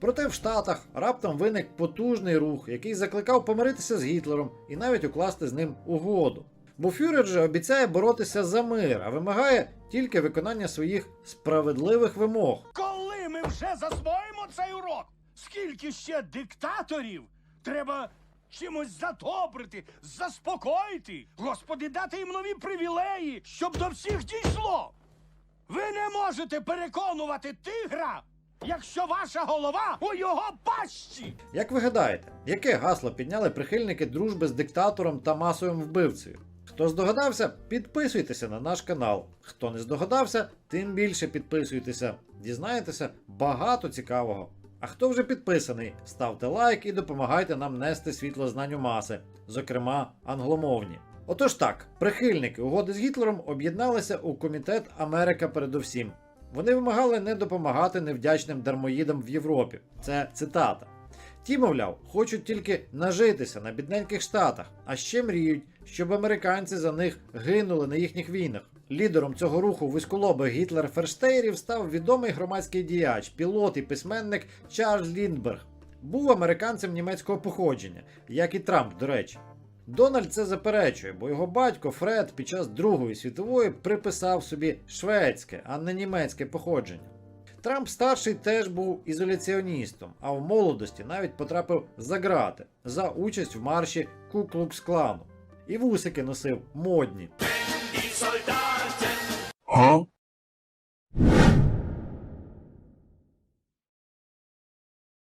Проте в Штатах раптом виник потужний рух, який закликав помиритися з Гітлером і навіть укласти з ним угоду. Бо Фюрер же обіцяє боротися за мир, а вимагає тільки виконання своїх справедливих вимог. Коли ми вже засвоїмо цей урок? Скільки ще диктаторів треба чимось задобрити, заспокоїти? Господи, дати їм нові привілеї, щоб до всіх дійшло. Ви не можете переконувати тигра, якщо ваша голова у його пащі. Як ви гадаєте, яке гасло підняли прихильники дружби з диктатором та масовим вбивцею? Хто здогадався, підписуйтеся на наш канал. Хто не здогадався, тим більше підписуйтеся. Дізнаєтеся багато цікавого. А хто вже підписаний, ставте лайк і допомагайте нам нести світло знань у маси, зокрема англомовні. Отож так, прихильники угоди з Гітлером об'єдналися у комітет Америка передовсім. Вони вимагали не допомагати невдячним дармоїдам в Європі. Це цитата. Ті, мовляв, хочуть тільки нажитися на бідненьких штатах, а ще мріють, щоб американці за них гинули на їхніх війнах. Лідером цього руху вузьколобих Гітлер Ферштейрів став відомий громадський діяч, пілот і письменник Чарльз Ліндберг. Був американцем німецького походження, як і Трамп, до речі. Дональд це заперечує, бо його батько Фред під час Другої світової приписав собі шведське, а не німецьке походження. Трамп старший теж був ізоляціоністом, а в молодості навіть потрапив за грати за участь в марші Ку-Клукс-клану. І вусики носив модні.